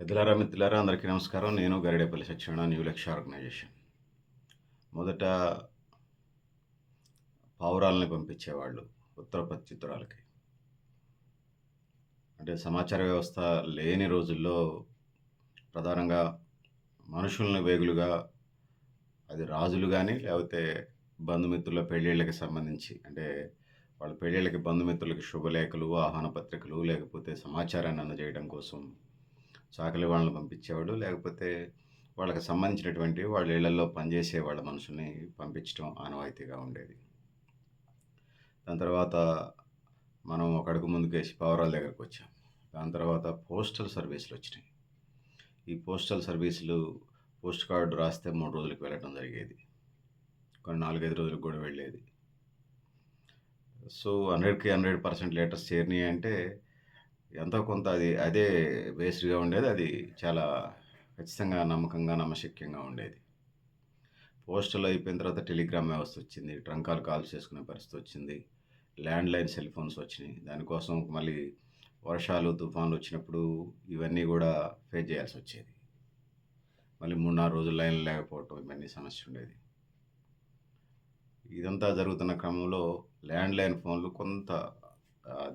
పెద్దలారా మిత్రులారా అందరికీ నమస్కారం. నేను గరిడేపల్లి సత్యనారాయణ న్యూ లక్ష ఆర్గనైజేషన్ మొదట పావురాలని పంపించేవాళ్ళు ఉత్తర ప్రత్యుత్తరాలకి. అంటే సమాచార వ్యవస్థ లేని రోజుల్లో ప్రధానంగా మనుషులను వేగులుగా అది రాజులు కానీ లేకపోతే బంధుమిత్రుల పెళ్ళిళ్ళకి సంబంధించి అంటే వాళ్ళ పెళ్ళిళ్ళకి బంధుమిత్రులకి శుభలేఖలు ఆహ్వాన పత్రికలు లేకపోతే సమాచారాన్ని అందజేయడం కోసం చాకలి వాళ్ళని పంపించేవాడు. లేకపోతే వాళ్ళకి సంబంధించినటువంటి వాళ్ళ ఇళ్ళలో పనిచేసే వాళ్ళ మనుషుల్ని పంపించడం ఆనవాయితీగా ఉండేది. దాని తర్వాత మనం ఒక అడుగు ముందుకేసి పవరాల దగ్గరకు వచ్చాం. దాని తర్వాత పోస్టల్ సర్వీసులు వచ్చినాయి. ఈ పోస్టల్ సర్వీసులు పోస్ట్ కార్డు రాస్తే మూడు రోజులకు వెళ్ళడం జరిగేది. కొన్ని నాలుగైదు రోజులకు కూడా వెళ్ళేది. సో హండ్రెడ్కి హండ్రెడ్ పర్సెంట్ లెటర్స్ చేరినాయి అంటే ఎంతో కొంత అది అదే బేస్డ్గా ఉండేది. అది చాలా ఖచ్చితంగా నమ్మకంగా నమ్మశక్యంగా ఉండేది. పోస్టల్ అయిపోయిన తర్వాత టెలిగ్రామ్ వ్యవస్థ వచ్చింది. ట్రంకాల్ కాల్ చేసుకునే పరిస్థితి వచ్చింది. ల్యాండ్ లైన్ సెల్ ఫోన్స్ వచ్చినాయి. దానికోసం మళ్ళీ వర్షాలు తుఫాన్లు వచ్చినప్పుడు ఇవన్నీ కూడా ఫేస్ చేయాల్సి వచ్చేది. మళ్ళీ మూడు నాలుగు రోజులు లైన్ లేకపోవటం ఇవన్నీ సమస్య ఉండేది. ఇదంతా జరుగుతున్న క్రమంలో ల్యాండ్ లైన్ ఫోన్లు కొంత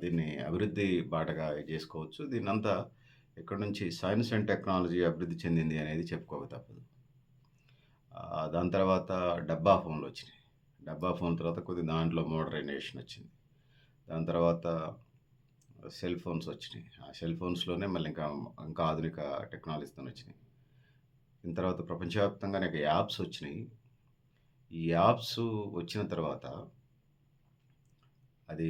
దీన్ని అభివృద్ధి బాటగా చేసుకోవచ్చు. దీన్ని అంతా ఇక్కడ నుంచి సైన్స్ అండ్ టెక్నాలజీ అభివృద్ధి చెందింది అనేది చెప్పుకోక తప్పదు. దాని తర్వాత డబ్బా ఫోన్లు వచ్చినాయి. డబ్బా ఫోన్ తర్వాత కొద్ది దాంట్లో మోడర్నైజేషన్ వచ్చింది. దాని తర్వాత సెల్ ఫోన్స్ వచ్చినాయి. ఆ సెల్ ఫోన్స్లోనే మళ్ళీ ఇంకా ఇంకా ఆధునిక టెక్నాలజీతో వచ్చినాయి. దీని తర్వాత ప్రపంచవ్యాప్తంగా అనేక యాప్స్ వచ్చినాయి. ఈ యాప్స్ వచ్చిన తర్వాత అది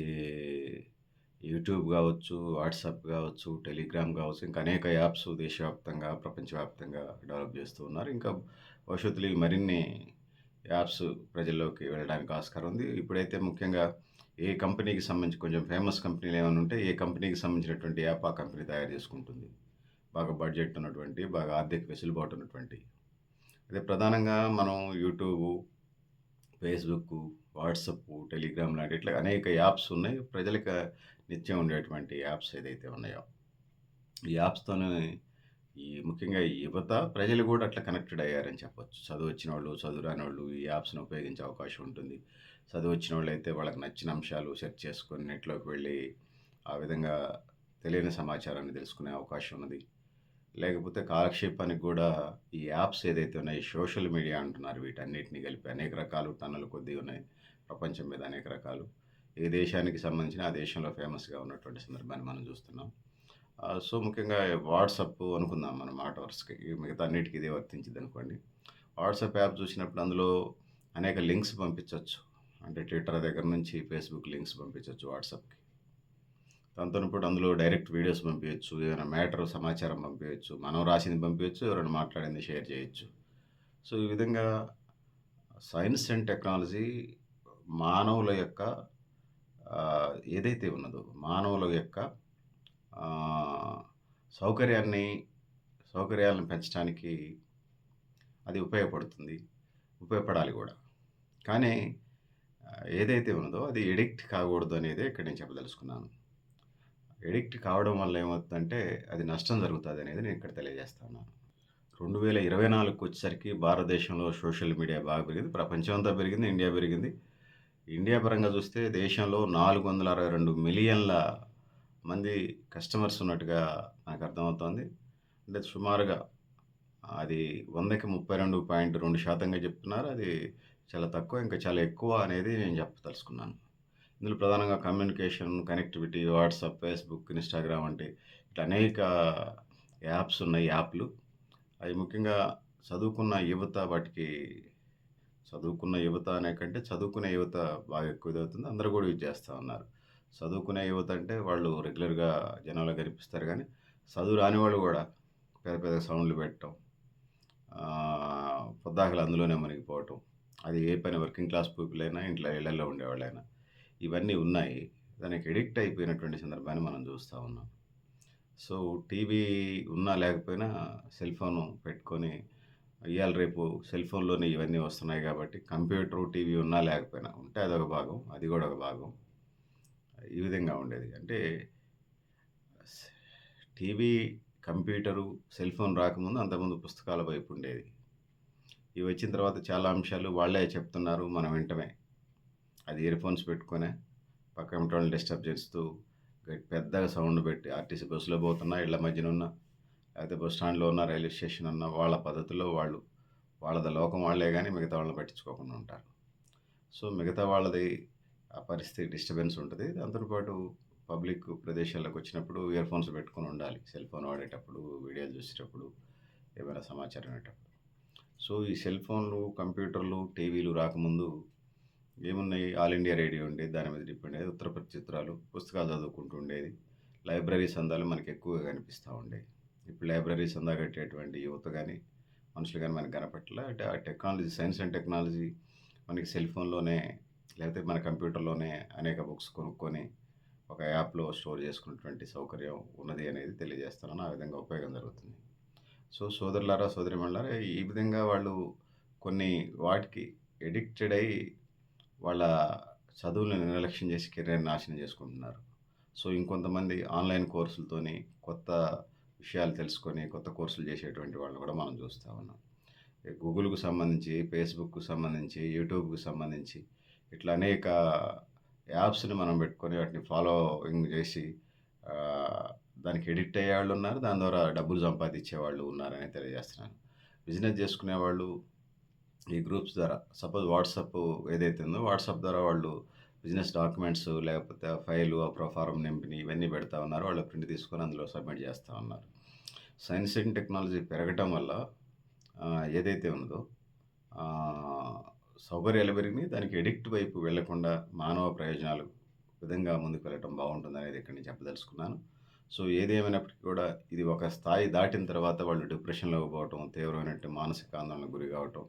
యూట్యూబ్ కావచ్చు వాట్సాప్ కావచ్చు టెలిగ్రామ్ కావచ్చు ఇంకా అనేక యాప్స్ దేశవ్యాప్తంగా ప్రపంచవ్యాప్తంగా డెవలప్ చేస్తూ ఉన్నారు. ఇంకా భవిష్యత్తులో ఈ మరిన్ని యాప్స్ ప్రజల్లోకి వెళ్ళడానికి ఆస్కారం ఉంది. ఇప్పుడైతే ముఖ్యంగా ఏ కంపెనీకి సంబంధించి కొంచెం ఫేమస్ కంపెనీలు ఏమైనా ఉంటే ఏ కంపెనీకి సంబంధించినటువంటి యాప్ ఆ కంపెనీ తయారు చేసుకుంటుంది. బాగా బడ్జెట్ ఉన్నటువంటి బాగా ఆర్థిక వెసులుబాటు ఉన్నటువంటి. అదే ప్రధానంగా మనం యూట్యూబ్ ఫేస్బుక్ వాట్సప్ టెలిగ్రామ్ లాంటి ఇట్లా అనేక యాప్స్ ఉన్నాయి. ప్రజలకు నిత్యం ఉండేటువంటి యాప్స్ ఏదైతే ఉన్నాయో ఈ యాప్స్తోనే ఈ ముఖ్యంగా యువత ప్రజలు కూడా అట్లా కనెక్టెడ్ అయ్యారని చెప్పొచ్చు. చదువు వచ్చిన వాళ్ళు చదువు రాని వాళ్ళు ఈ యాప్స్ని ఉపయోగించే అవకాశం ఉంటుంది. చదువు వచ్చిన వాళ్ళు అయితే వాళ్ళకి నచ్చిన అంశాలు సెర్చ్ చేసుకొని నెట్లోకి వెళ్ళి ఆ విధంగా తెలియని సమాచారాన్ని తెలుసుకునే అవకాశం ఉన్నది. లేకపోతే కాలక్షేపానికి కూడా ఈ యాప్స్ ఏదైతే ఉన్నాయో సోషల్ మీడియా అంటున్నారు వీటన్నిటిని కలిపి అనేక రకాలు టన్నులు కొద్దిగా ఉన్నాయి. ప్రపంచం మీద అనేక రకాలు. ఏ దేశానికి సంబంధించిన ఆ దేశంలో ఫేమస్గా ఉన్నటువంటి సందర్భాన్ని మనం చూస్తున్నాం. సో ముఖ్యంగా వాట్సప్ అనుకుందాం మనం మాట వరుసకి మిగతా అన్నిటికీ ఇదే వర్తించింది అనుకోండి. వాట్సాప్ యాప్ చూసినప్పుడు అందులో అనేక లింక్స్ పంపించవచ్చు అంటే ట్విట్టర్ దగ్గర నుంచి ఫేస్బుక్ లింక్స్ పంపించవచ్చు వాట్సాప్కి. దాంతో ఇప్పుడు అందులో డైరెక్ట్ వీడియోస్ పంపించవచ్చు ఏదైనా మ్యాటర్ సమాచారం పంపించవచ్చు మనం రాసింది పంపించవచ్చు ఎవరైనా మాట్లాడింది షేర్ చేయొచ్చు. సో ఈ విధంగా సైన్స్ అండ్ టెక్నాలజీ మానవుల యొక్క ఏదైతే ఉన్నదో మానవుల యొక్క సౌకర్యాన్ని సౌకర్యాలను పెంచడానికి అది ఉపయోగపడుతుంది ఉపయోగపడాలి కూడా. కానీ ఏదైతే ఉన్నదో అది ఎడిక్ట్ కాకూడదు అనేది ఇక్కడ నేను చెప్పదలుచుకున్నాను. ఎడిక్ట్ కావడం వల్ల ఏమవుతుందంటే అది నష్టం జరుగుతుంది అనేది నేను ఇక్కడ తెలియజేస్తాను రెండు వేల ఇరవై నాలుగుకి వచ్చేసరికి భారతదేశంలో సోషల్ మీడియా బాగా పెరిగింది ప్రపంచం అంతా పెరిగింది ఇండియా పెరిగింది. ఇండియా పరంగా చూస్తే దేశంలో నాలుగు వందల అరవై రెండు మిలియన్ల మంది కస్టమర్స్ ఉన్నట్టుగా నాకు అర్థమవుతోంది. అంటే సుమారుగా అది వందకి ముప్పై రెండు పాయింట్ రెండు శాతంగా చెప్తున్నారు. అది చాలా తక్కువ ఇంకా చాలా ఎక్కువ అనేది నేను చెప్పదలుచుకున్నాను. ఇందులో ప్రధానంగా communication connectivity WhatsApp Facebook Instagram అంటే ఇట్లా అనేక యాప్స్ ఉన్నాయి యాప్లు. అవి ముఖ్యంగా చదువుకున్న యువత వాటికి చదువుకున్న యువత అనే కంటే చదువుకునే యువత బాగా ఎక్కువ ఇదవుతుంది. అందరూ కూడా యూజ్ చేస్తూ ఉన్నారు. చదువుకునే యువత అంటే వాళ్ళు రెగ్యులర్గా జనాలు కనిపిస్తారు కానీ చదువు రాని వాళ్ళు కూడా పెద్ద పెద్ద సౌండ్లు పెట్టడం పొద్దాకలు అందులోనే మునిగిపోవటం. అది ఏ పని వర్కింగ్ క్లాస్ పీపుల్ అయినా ఇంట్లో ఇళ్ళలో ఉండేవాళ్ళైనా. ఇవన్నీ ఉన్నాయి దానికి ఎడిక్ట్ అయిపోయినటువంటి సందర్భాన్ని మనం చూస్తూ ఉన్నాం సో టీవీ ఉన్నా లేకపోయినా సెల్ ఫోన్ పెట్టుకొని ఇవాళ రేపు సెల్ ఫోన్లోనే ఇవన్నీ వస్తున్నాయి కాబట్టి కంప్యూటర్ టీవీ ఉన్నా లేకపోయినా ఉంటే అదొక భాగం అది కూడా ఒక భాగం ఈ విధంగా ఉండేది అంటే టీవీ కంప్యూటరు, సెల్ ఫోన్ రాకముందు అంతకుముందు పుస్తకాల వైపు ఉండేది. ఇవి వచ్చిన తర్వాత చాలా అంశాలు వాళ్ళే చెప్తున్నారు. మనం వింటమే. అది ఇయర్ ఫోన్స్ పెట్టుకొని పక్కన వాళ్ళని డిస్టర్బ్ చేస్తూ గట్ పెద్దగా సౌండ్ పెట్టి ఆర్టీసీ బస్సులో పోతున్నా, ఇళ్ళ మధ్యన ఉన్నా, లేకపోతే బస్ స్టాండ్‌లో ఉన్న రైల్వే స్టేషన్ ఉన్న వాళ్ళ పద్ధతిలో వాళ్ళు వాళ్ళది లోకం వాళ్ళే కానీ మిగతా వాళ్ళని పట్టించుకోకుండా ఉంటారు. సో, మిగతా వాళ్ళది ఆ పరిస్థితి డిస్టర్బెన్స్ ఉంటుంది దాంతోపాటు పబ్లిక్ ప్రదేశాల్లోకి వచ్చినప్పుడు ఇయర్ ఫోన్స్ పెట్టుకొని ఉండాలి. సెల్ ఫోన్ వాడేటప్పుడు, వీడియోలు చూసేటప్పుడు, ఏమైనా సమాచారం వినేటప్పుడు. సో, ఈ సెల్ ఫోన్‌లు, కంప్యూటర్లు, టీవీలు రాకముందు ఏమున్నాయి ఆల్ ఇండియా రేడియో ఉండేది. దాని మీద డిపెండ్ అయ్యేది. ఉత్తరపతి చిత్రాలు, పుస్తకాలు చదువుకుంటూ ఉండేది. లైబ్రరీ సందాలు మనకు ఎక్కువగా కనిపిస్తూ ఉండేవి. ఇప్పుడు లైబ్రరీ సందా కట్టేటువంటి యువత కానీ మనుషులు కానీ మనకు కనపట్ల. అంటే ఆ టెక్నాలజీ సైన్స్ అండ్ టెక్నాలజీ మనకి సెల్ ఫోన్‌లోనే లేకపోతే మన కంప్యూటర్‌లోనే అనేక బుక్స్ కొనుక్కొని ఒక యాప్‌లో స్టోర్ చేసుకున్నటువంటి సౌకర్యం ఉన్నది అనేది తెలియజేస్తున్నాను. ఆ విధంగా ఉపయోగం జరుగుతుంది. సో, సోదరులారా, సోదరీమణులారా ఈ విధంగా వాళ్ళు కొన్ని వాటికి ఎడిక్టెడ్ అయ్యి వాళ్ళ చదువులను నిర్లక్ష్యం చేసి కెరీర్ నాశనం చేసుకుంటున్నారు. సో, ఇంకొంతమంది ఆన్‌లైన్ కోర్సులతోని కొత్త విషయాలు తెలుసుకొని కొత్త కోర్సులు చేసేటువంటి వాళ్ళని కూడా మనం చూస్తా ఉన్నాం. గూగుల్‌కు సంబంధించి, ఫేస్‌బుక్‌కు సంబంధించి, యూట్యూబ్‌కు సంబంధించి ఇట్లా అనేక యాప్స్‌ని మనం పెట్టుకొని వాటిని ఫాలోయింగ్ చేసి దానికి ఎడిక్ట్ అయ్యేవాళ్ళు ఉన్నారు. దాని ద్వారా డబ్బులు సంపాదించే వాళ్ళు ఉన్నారని తెలియజేస్తున్నాను. బిజినెస్ చేసుకునే వాళ్ళు ఈ గ్రూప్స్ ద్వారా సపోజ్ వాట్సాప్ ఏదైతే ఉందో వాట్సాప్ ద్వారా వాళ్ళు బిజినెస్ డాక్యుమెంట్స్ లేకపోతే ఫైలు, ఆ ప్రొఫార్మ్ నింపిని ఇవన్నీ పెడతా ఉన్నారు. వాళ్ళు ప్రింట్ తీసుకొని అందులో సబ్మిట్ చేస్తూ ఉన్నారు. సైన్స్ అండ్ టెక్నాలజీ పెరగటం వల్ల ఏదైతే ఉందో సౌకర్యాలు పెరిగినాయి. దానికి ఎడిక్ట్ వైపు వెళ్ళకుండా మానవ ప్రయోజనాలు విధంగా ముందుకు వెళ్ళటం బావుంటుందనేది ఇక్కడ నేను చెప్పదలుచుకున్నాను. సో, ఏదేమైనప్పటికీ కూడా ఇది ఒక స్థాయి దాటిన తర్వాత వాళ్ళు డిప్రెషన్‌లోకి పోవటం, తీవ్రమైనటువంటి మానసిక ఆందోళనకు గురి కావటం,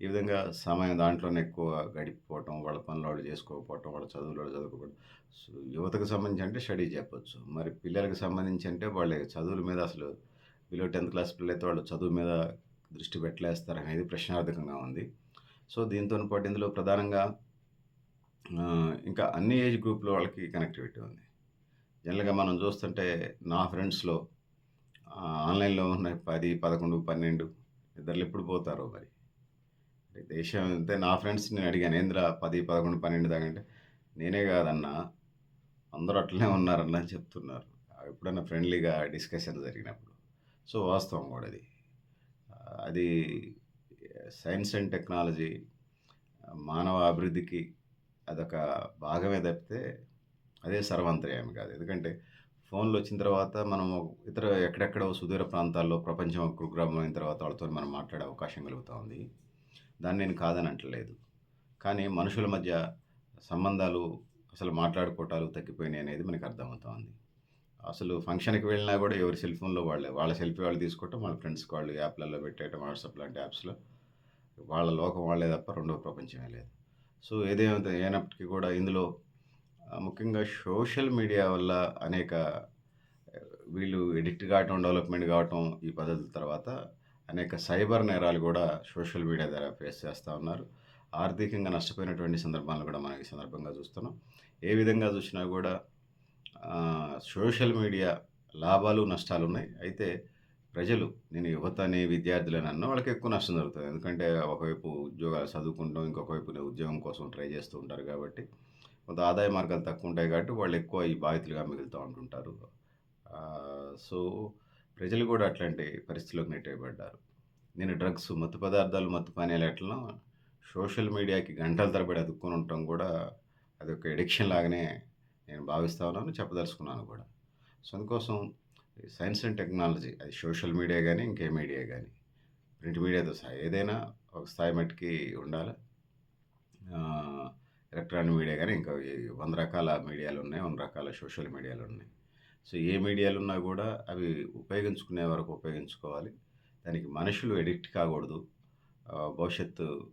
ఈ విధంగా సమయం దాంట్లోనే ఎక్కువ గడిపిపోవటం, వాళ్ళ పనులు వాళ్ళు చేసుకోకపోవటం, వాళ్ళ చదువులో చదువుకోవడం సో, యువతకు సంబంధించి అంటే స్టడీ చెప్పొచ్చు. మరి పిల్లలకు సంబంధించి అంటే వాళ్ళ చదువుల మీద అసలు బిలో 10థ్ క్లాస్ పిల్లలైతే వాళ్ళు చదువు మీద దృష్టి పెట్టలేస్తారనేది ప్రశ్నార్థకంగా ఉంది. సో, దీంతో పాటు ఇందులో ప్రధానంగా ఇంకా అన్ని ఏజ్ గ్రూప్‌లో వాళ్ళకి కనెక్టివిటీ ఉంది. జనరల్‌గా మనం చూస్తుంటే నా ఫ్రెండ్స్‌లో ఆన్‌లైన్‌లో ఉన్న పది పదకొండు పన్నెండు ఇద్దరు ఎప్పుడు పోతారో మరి. దేశం అంతే నా ఫ్రెండ్స్ నేను అడిగాను ఏందిరా 10, 11, 12 దాకా అంటే నేనే కాదన్నా అందరూ అట్లనే ఉన్నారన్న చెప్తున్నారు. ఎప్పుడన్నా ఫ్రెండ్లీగా డిస్కషన్ జరిగినప్పుడు. సో, వాస్తవం కూడా అది. అది సైన్స్ అండ్ టెక్నాలజీ మానవ అభివృద్ధికి అదొక భాగమే తప్పితే అదే సర్వాంతర్యామి కాదు. ఎందుకంటే ఫోన్‌లు వచ్చిన తర్వాత మనం ఇతర ఎక్కడెక్కడో సుదూర ప్రాంతాల్లో ప్రపంచం కుగ్రామం అయిన తర్వాత వాళ్ళతోని మనం మాట్లాడే అవకాశం కలుగుతూ ఉంది. దాన్ని నేను కాదని అంటలేదు. కానీ మనుషుల మధ్య సంబంధాలు అసలు మాట్లాడుకోవటాలు తగ్గిపోయినాయి అనేది మనకు అర్థమవుతోంది అసలు ఫంక్షన్‌కి వెళ్ళినా కూడా ఎవరి సెల్ ఫోన్‌లో వాళ్ళే. వాళ్ళ సెల్ఫీ వాళ్ళు తీసుకోవటం, వాళ్ళ ఫ్రెండ్స్‌కి వాళ్ళు యాప్‌లలో పెట్టేయటం వాట్సాప్ లాంటి యాప్స్‌లో. వాళ్ళ లోకం వాళ్ళే తప్ప రెండో ప్రపంచమే లేదు. సో, ఏదేమైతే అయినప్పటికీ కూడా ఇందులో ముఖ్యంగా సోషల్ మీడియా వల్ల అనేక వీళ్ళు ఎడిక్ట్ కావటం, డెవలప్‌మెంట్ కావటం ఈ పద్ధతుల తర్వాత అనేక సైబర్ నేరాలు కూడా సోషల్ మీడియా ద్వారా ఫేస్ చేస్తూ ఉన్నారు. ఆర్థికంగా నష్టపోయినటువంటి సందర్భాలను కూడా మనం ఈ సందర్భంగా చూస్తున్నాం. ఏ విధంగా చూసినా కూడా సోషల్ మీడియా లాభాలు, నష్టాలు ఉన్నాయి. అయితే ప్రజలు నేను యువతని, విద్యార్థులని అన్న వాళ్ళకి ఎక్కువ నష్టం జరుగుతుంది ఎందుకంటే ఒకవైపు ఉద్యోగాలు చదువుకుంటాం, ఇంకొక వైపు ఉద్యోగం కోసం ట్రై చేస్తూ ఉంటారు కాబట్టి కొంత ఆదాయ మార్గాలు తక్కువ ఉంటాయి కాబట్టి వాళ్ళు ఎక్కువ ఈ బాధితులుగా మిగులుతూ ఉంటుంటారు. సో, ప్రజలు కూడా అట్లాంటి పరిస్థితిలోకి నెట్టేయబడ్డారు. నేను డ్రగ్స్, మత్తు పదార్థాలు, మత్తు పానీయాలు ఎట్లా సోషల్ మీడియాకి గంటల తరబడి అతుక్కొని ఉండటం కూడా అది ఒక ఎడిక్షన్ లాగానే నేను భావిస్తా ఉన్నాను. చెప్పదలుచుకున్నాను కూడా. సో, అందుకోసం సైన్స్ అండ్ టెక్నాలజీ అది సోషల్ మీడియా కానీ ఇంకే మీడియా కానీ ప్రింట్ మీడియాతో సహా ఏదైనా ఒక స్థాయి మట్టికి ఉండాలి. ఎలక్ట్రానిక్ మీడియా కానీ ఇంకా వంద రకాల మీడియాలు ఉన్నాయి. వంద రకాల సోషల్ మీడియాలు ఉన్నాయి. సో, ఏ మీడియాలు ఉన్నా కూడా అవి ఉపయోగించుకునే వరకు ఉపయోగించుకోవాలి. దానికి మనుషులు ఎడిక్ట్ కాకూడదు. భవిష్యత్తు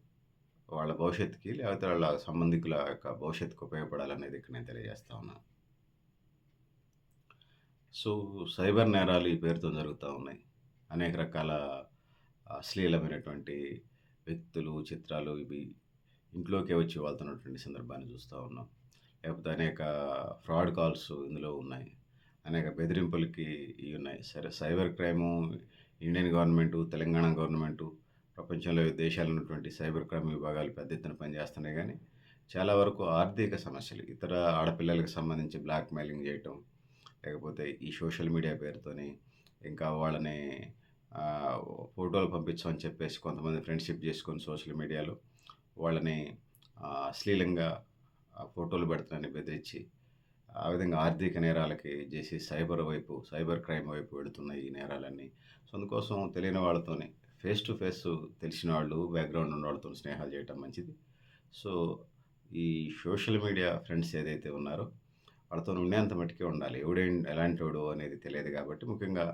వాళ్ళ భవిష్యత్తుకి లేకపోతే వాళ్ళ సంబంధికుల యొక్క భవిష్యత్తుకు ఉపయోగపడాలనేది ఇక్కడ నేను తెలియజేస్తా ఉన్నాను. సో, సైబర్ నేరాలు ఈ పేరుతో జరుగుతూ ఉన్నాయి. అనేక రకాల అశ్లీలమైనటువంటి వ్యక్తులు, చిత్రాలు ఇవి ఇంట్లోకే వచ్చి వాళ్తున్నటువంటి సందర్భాన్ని చూస్తూ ఉన్నాం. లేకపోతే అనేక ఫ్రాడ్ కాల్స్ ఇందులో ఉన్నాయి. అనేక బెదిరింపులకి ఇవి ఉన్నాయి సరే cyber crime Indian government Telangana government ప్రపంచంలో దేశాలు ఉన్నటువంటి సైబర్ క్రైమ్ విభాగాలు పెద్ద ఎత్తున పనిచేస్తున్నాయి కానీ చాలా వరకు ఆర్థిక సమస్యలు ఇతర ఆడపిల్లలకు సంబంధించి బ్లాక్ మెయిలింగ్ చేయటం లేకపోతే ఈ సోషల్ మీడియా పేరుతోని ఇంకా వాళ్ళని ఫోటోలు పంపించమని చెప్పేసి కొంతమంది ఫ్రెండ్షిప్ చేసుకొని సోషల్ మీడియాలో వాళ్ళని అశ్లీలంగా ఫోటోలు పెడుతున్నారని బెదిరించి ఆ విధంగా ఆర్థిక నేరాలకి చేసి సైబర్ వైపు సైబర్ క్రైమ్ వైపు వెళుతున్నాయి ఈ నేరాలన్నీ. సో అందుకోసం తెలియని వాళ్ళతోనే ఫేస్ టు ఫేస్ తెలిసిన వాళ్ళు బ్యాక్గ్రౌండ్ ఉన్న వాళ్ళతో స్నేహాలు చేయటం మంచిది. సో ఈ సోషల్ మీడియా ఫ్రెండ్స్ ఏదైతే ఉన్నారో వాళ్ళతో ఉండేంత మట్టుకే ఉండాలి. ఎవడే ఎలాంటివాడు అనేది తెలియదు కాబట్టి ముఖ్యంగా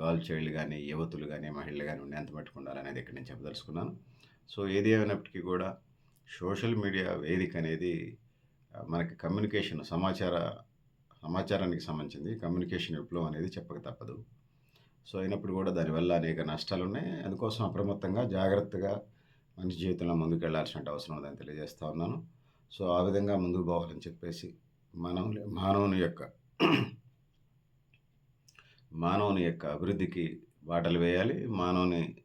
గర్ల్ చైల్డ్ కానీ యువతులు కానీ మహిళలు కానీ ఉండేంత మట్టుకు ఉండాలనేది ఇక్కడ నేను చెప్పదలుచుకున్నాను. సో ఏది ఏమైనప్పటికీ కూడా సోషల్ మీడియా వేదిక అనేది మనకి కమ్యూనికేషన్ సమాచార సమాచారానికి సంబంధించింది. కమ్యూనికేషన్ విప్లవం అనేది చెప్పక తప్పదు. సో అయినప్పుడు కూడా దానివల్ల అనేక నష్టాలు ఉన్నాయి అందుకోసం అప్రమత్తంగా జాగ్రత్తగా మనిషి జీవితంలో ముందుకు వెళ్ళాల్సిన అవసరం ఉందని తెలియజేస్తా ఉన్నాను. సో ఆ విధంగా ముందుకు పోవాలని చెప్పేసి మానవుని మానవుని యొక్క మానవుని యొక్క అభివృద్ధికి బాటలు వేయాలి. మానవుని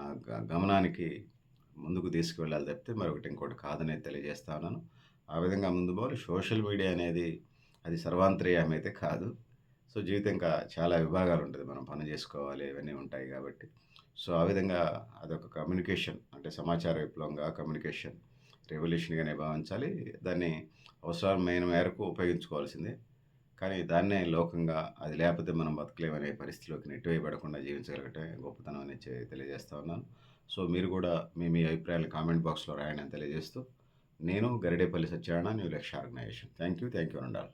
గ- గమనానికి ముందుకు తీసుకువెళ్ళాలి తప్పితే మరొకటి ఇంకోటి కాదనేది తెలియజేస్తా ఉన్నాను. ఆ విధంగా ముందు పోవాలి. సోషల్ మీడియా అనేది అది సర్వాంతర్యం అయితే కాదు. సో జీవితం ఇంకా చాలా విభాగాలు ఉంటుంది. మనం పని చేసుకోవాలి ఇవన్నీ ఉంటాయి కాబట్టి. సో ఆ విధంగా అదొక కమ్యూనికేషన్ అంటే సమాచార విప్లవంగా కమ్యూనికేషన్ రెవల్యూషన్గానే భావించాలి దాన్ని అవసరమైన మేరకు ఉపయోగించుకోవాల్సిందే. కానీ దాన్నే లోకంగా అది లేకపోతే మనం బతకలేమనే పరిస్థితిలోకి నెట్టివేయబడకుండా జీవించగలగటమే గొప్పతనం అని చె- తెలియజేస్తా ఉన్నాను. సో మీరు కూడా మీ మీ అభిప్రాయాలు కామెంట్ బాక్స్లో రాయండి తెలియజేస్తూ నేను Garidepalli Satyanarayana new Lakshya organization. Thank you thank you ఉండాలి